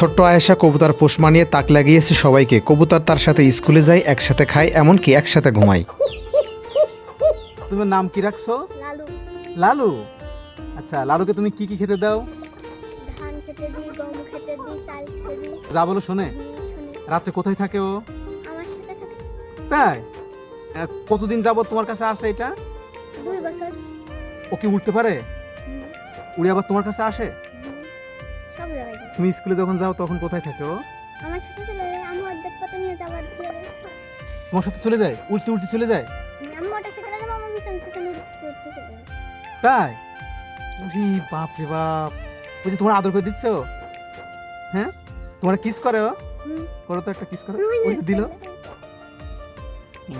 ছোট্ট আয়েশা কবুতর পোষ মানিয়ে তাক লাগিয়েছে সবাইকে। কবুতার তার সাথে স্কুলে যায় একসাথে খায় এমনকি একসাথে ঘুমায়। তুমি নাম কি রাখছো? লালু। লালু? আচ্ছা লালুকে তুমি কি কি খেতে দাও? ধান খেতে দিই গম খেতে দিই চাল খেতে দিই। যা বলো শোনে। রাত্রে কোথায় থাকে ও? আমার সাথে থাকে। তাই? কতদিন যাবত তোমার কাছে আসে এটা? দুই বছর। ও কি উঠতে পারে? উড়ে আবার তোমার কাছে আসে? তুমি স্কুলে যখন যাও তখন কোথায় থাকে আমার সাথে চলে যায় আমি অর্ধেক পথে নিয়ে যাবার দিয়ে তোমার সাথে চলে যায়? উল্টে উল্টে চলে যায়? আমি মোটর সাইকেলে যাব আমার পিছন পিছন উঠতে চলে। তাই? ওরে বাপ রে বাপ। বুঝি তোমার আদর করে দিচ্ছ হ্যাঁ? তোমার কিস করে ও? করো তো একটা কিস করো। ওই ওই যে যে দিল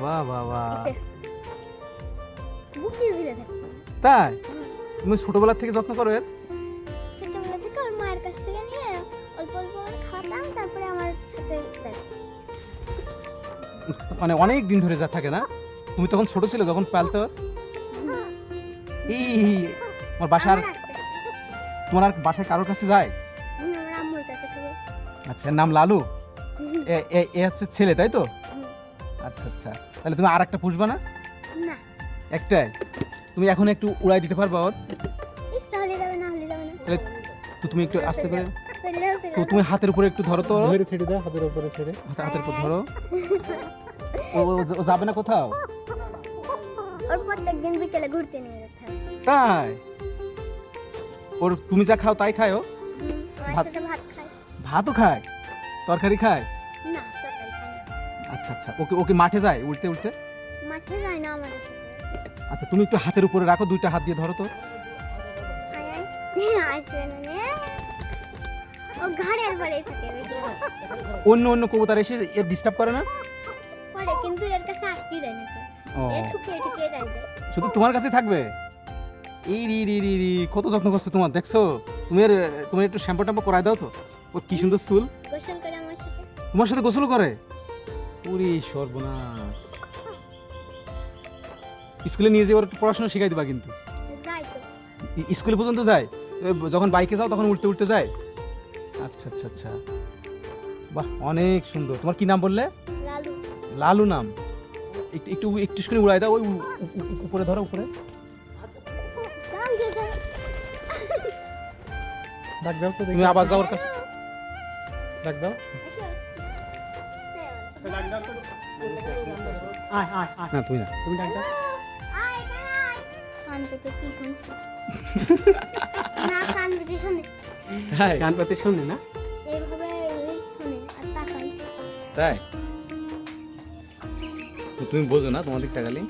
বাহ বাহ বাহ। তাই? তুমি ছোটবেলা থেকে যত্ন করো এর। করে তারপরে আমার সাথে মানে অনেক দিন ধরে যা থাকে না? তুমি তখন ছোট ছিল যখন পালতে? এই আমার বাসার। তোমার আর বাসায় কারোর কাছে যায়? আচ্ছা নাম লালু? এ হচ্ছে ছেলে তাই তো? আচ্ছা আচ্ছা। তাহলে তুমি আর একটা পুষবা না? একটাই। তুমি এখন একটু উড়াই দিতে পারবা ওর তাহলে তুমি একটু আস্তে করে তো তুমি হাতের উপরে একটু ধরো তো। ধরে ছেড়ে দাও হাতের উপরে ছেড়ে। হাতে- হাতের উপর ধরো। ও যাবে না কোথাও? ওর প্রত্যেক দিন বিকেলে ঘুরতে নিয়ে যেতে তাই? ওর তুমি যা খাও তাই খায় ও? ভাত- খায়। ভাতও খায়? তরকারি খায়? না তরকারি খায় না। আচ্ছা আচ্ছা। ওকে ওকে মাঠে যায় উঠতে উঠতে মাঠে যায় না আমাদের সাথে আচ্ছা তুমি একটু হাতের উপরে রাখো দুইটা হাত দিয়ে ধরো তো। আয় আয়। আসবে না ও থাকে বেশি অন্য অন্য কবুতর এসে এর ডিস্টার্ব করে না? পরে কিন্তু এর কাছে দেয় না তো ও। এ ঠুকে ঠুকে দেয় দেয়। শুধু তোমার কাছে থাকবে? এই রি রি রি রি কত যত্ন করছে তোমার দেখছ? তুমি এর তুমি একটু শ্যাম্পু ট্যাম্পু করাই দাও তো। ও কি সুন্দর চুল। গোসল করে আমার সাথে। তোমার সাথে গোসল করে? পুরি সর্বনাশ। স্কুলে নিয়ে যেয়ে ওর একটু পড়াশোনা শিখাই দিবা কিন্তু। স্কুলে পর্যন্ত যায়? যখন বাইকে যাও তখন উঠতে উঠতে যায়? আচ্ছা আচ্ছা আচ্ছা। বাহ অনেক সুন্দর। তোমার কি নাম বললে? লালু। লালু নাম। একটু একটু একটু করে উড়াই দাও ওই উপরে ধরো উপরে। ডাক দাও তো তুমি আবার যাও ওর কাছে। ডাক দাও। না না। তুমি ডাক দাও। তাই? গান পাতে শুনে না? এইভাবে এই আর তাকাই। তাই? তো তুমি বোঝো না তোমাদের দিকটা খালি?